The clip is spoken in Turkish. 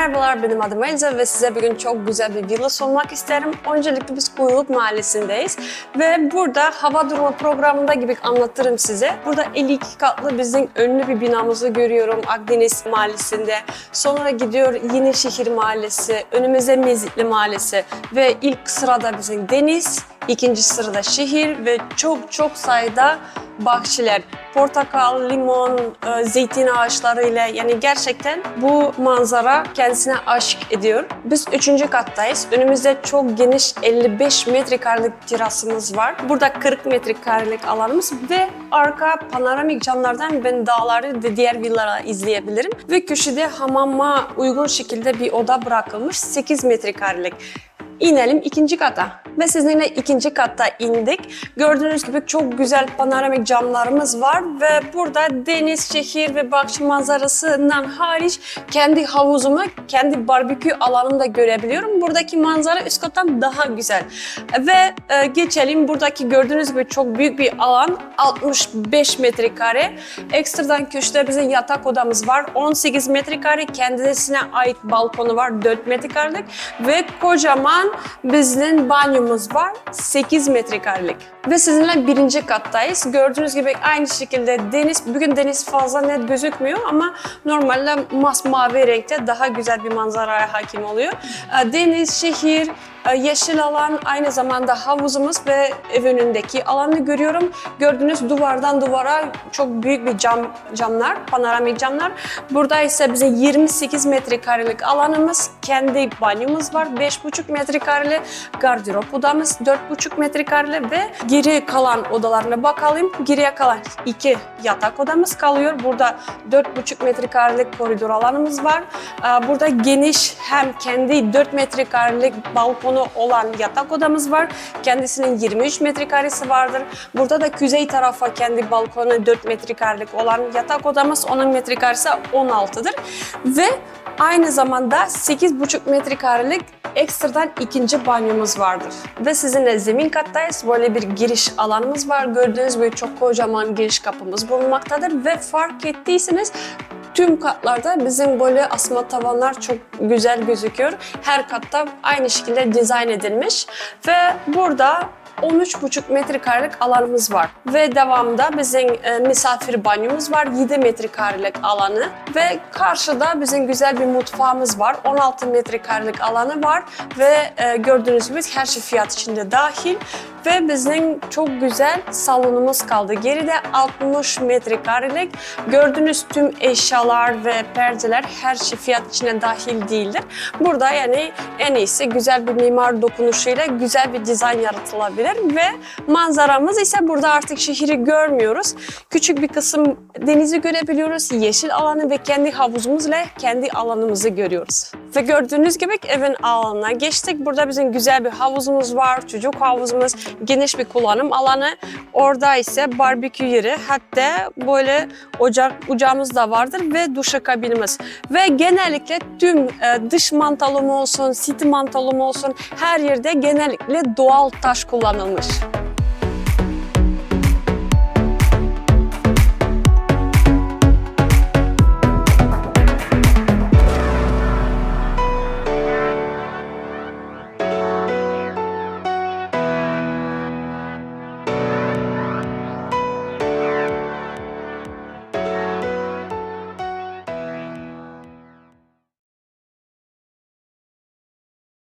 Merhabalar benim adım Elza ve size bugün çok güzel bir villa sunmak isterim. Öncelikle biz Kuyuluk Mahallesi'ndeyiz ve burada hava durumu programında gibi anlatırım size. Burada 52 katlı bizim ünlü bir binamızı görüyorum Akdeniz Mahallesi'nde. Sonra gidiyor Yenişehir Mahallesi, önümüze Mezitli Mahallesi ve ilk sırada bizim deniz, ikinci sırada şehir ve çok çok sayıda bahçeler. Portakal, limon, e, zeytin ağaçlarıyla yani gerçekten bu manzara kendisine aşık ediyor. Biz üçüncü kattayız. Önümüzde çok geniş 55 metrekarelik terasımız var. Burada 40 metrekarelik alanımız ve arka panoramik camlardan ben dağları ve diğer villaları izleyebilirim. Ve köşede hamama uygun şekilde bir oda bırakılmış 8 metrekarelik. İnelim ikinci kata. Ve sizinle ikinci katta indik. Gördüğünüz gibi çok güzel panoramik camlarımız var ve burada deniz, şehir ve bahçe manzarasından hariç kendi havuzumu, kendi barbekü alanımı da görebiliyorum. Buradaki manzara üst kattan daha güzel. Ve e, geçelim buradaki gördüğünüz gibi çok büyük bir alan 65 metrekare. Ekstradan köşede bizim yatak odamız var. 18 metrekare kendisine ait balkonu var 4 metrekarelik ve kocaman bizim banyomuz var 8 metrekarelik. Ve sizinle birinci kattayız. Gördüğünüz gibi aynı şekilde deniz, bugün deniz fazla net gözükmüyor ama normalde masmavi renkte daha güzel bir manzaraya hakim oluyor. Ee, Deniz, şehir, e, yeşil alan, aynı zamanda havuzumuz ve ev önündeki alanı görüyorum. Gördüğünüz duvardan duvara çok büyük bir cam camlar, panoramik camlar. Burada ise bize 28 metrekarelik alanımız, kendi banyomuz var. 5,5 metrekareli gardırop odamız, 4,5 metrekareli ve geri kalan odalarına bakalım. Geriye kalan iki yatak odamız kalıyor. Burada 4,5 metrekarelik koridor alanımız var. Ee, Burada geniş hem kendi 4 metrekarelik balkonu olan yatak odamız var. Kendisinin 23 metrekaresi vardır. Burada da kuzey tarafa kendi balkonu 4 metrekarelik olan yatak odamız. Onun metrekaresi 16'dır. Ve aynı zamanda 8,5 metrekarelik ekstradan ikinci banyomuz vardır. Ve sizinle zemin kattayız. Böyle bir giriş alanımız var. Gördüğünüz gibi çok kocaman giriş kapımız bulunmaktadır. Ve fark ettiyseniz Tüm katlarda bizim böyle asma tavanlar çok güzel gözüküyor. Her katta aynı şekilde dizayn edilmiş ve burada 13,5 metrekarelik alanımız var. Ve devamında bizim e, misafir banyomuz var. 7 metrekarelik alanı. Ve karşıda bizim güzel bir mutfağımız var. 16 metrekarelik alanı var. Ve e, gördüğünüz gibi her şey fiyat içinde dahil. Ve bizim çok güzel salonumuz kaldı. Geride 60 metrekarelik. Gördüğünüz tüm eşyalar ve perdeler her şey fiyat içine dahil değildir. Burada yani en iyisi güzel bir mimar dokunuşuyla güzel bir dizayn yaratılabilir ve manzaramız ise burada artık şehri görmüyoruz. Küçük bir kısım denizi görebiliyoruz, yeşil alanı ve kendi havuzumuzla kendi alanımızı görüyoruz. Ve gördüğünüz gibi evin alanına geçtik. Burada bizim güzel bir havuzumuz var, çocuk havuzumuz, geniş bir kullanım alanı. Orada ise barbekü yeri, hatta böyle ocak ocağımız da vardır ve duşakabinimiz. Ve genellikle tüm e, dış mantalım olsun, siti mantalım olsun her yerde genellikle doğal taş kullanılmış.